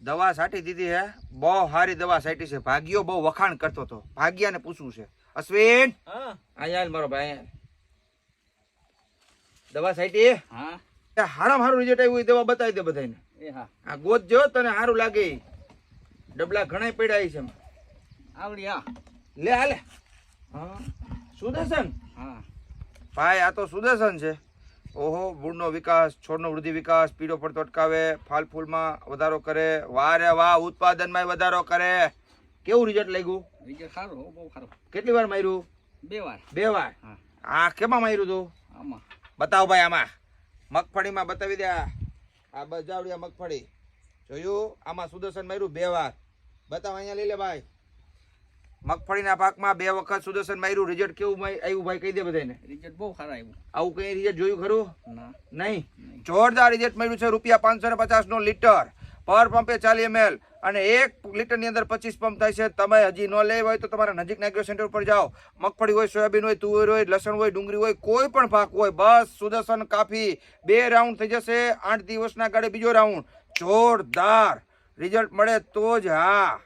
દવા સાટી દીધી હે. બહુ સારી દવા સાટી છે. ભાગ્યો બહુ વખાણ કરતો હતો ભાગ્યાને પૂછવું છે. અશ્વિન! હા. અહીંયા મારો ભાઈ. દવા સાટી હા. હારામાં હારું રિઝલ્ટ આવ્યું દવા બતાવી દે બધાને હા. આ ગોત જો તને સારું લાગે. ડબલા ઘણા પડ્યા છે. આવડી હા લે હાલે. હા. સુદર્શન? હા. ભાઈ આ તો સુદર્શન છે. ઓહો મૂળનો વિકાસ છોડનો વૃદ્ધિ વિકાસ પીળો પડતો અટકાવે ફાલ ફૂલમાં વધારો કરે. વારે વાહ ઉત્પાદનમાં વધારો કરે. કેવું રિઝલ્ટ લાગ્યું? રિઝલ્ટ સારું બહુ સારું. કેટલી વાર માર્યું? બે વાર. બે વાર? હા. આ કેમાં માર્યું તું? આમાં. બતાવો ભાઈ આમાં. મગફળીમાં બતાવી દે આ. બજાવડિયા બજાવડી મગફળી. જોયું? આમાં સુદર્શન માર્યું બે વાર. બતાવો અહીંયા લઈ લે ભાઈ. મગફળીના પાકમાં બે વખત સુદર્શન માર્યું રિઝલ્ટ કેવું આવ્યું ભાઈ? કહી દે બધાને. રિઝલ્ટ બહુ ખરા આવ્યું. આવું કઈ રિઝલ્ટ જોયું ખરું? ના. નહીં. જોરદાર રિઝલ્ટ મળ્યું છે રૂપિયા પાંચસો ને પચાસ નો લીટર. પર પંપે ચાલી એમએલ અને એક લીટરની અંદર પચીસ પંપ થાય છે. તમે હજી ન લેવા હોય તો તમારા નજીકના એગ્રો સેન્ટર ઉપર જાઓ. મગફળી હોય સોયાબીન હોય તુવેર હોય લસણ હોય ડુંગળી હોય કોઈ પણ પાક હોય બસ સુદર્શન કાફી બે રાઉન્ડ થઈ જશે. આઠ દિવસના ગાડે બીજો રાઉન્ડ જોરદાર. રિઝલ્ટ મળે તો જ હા.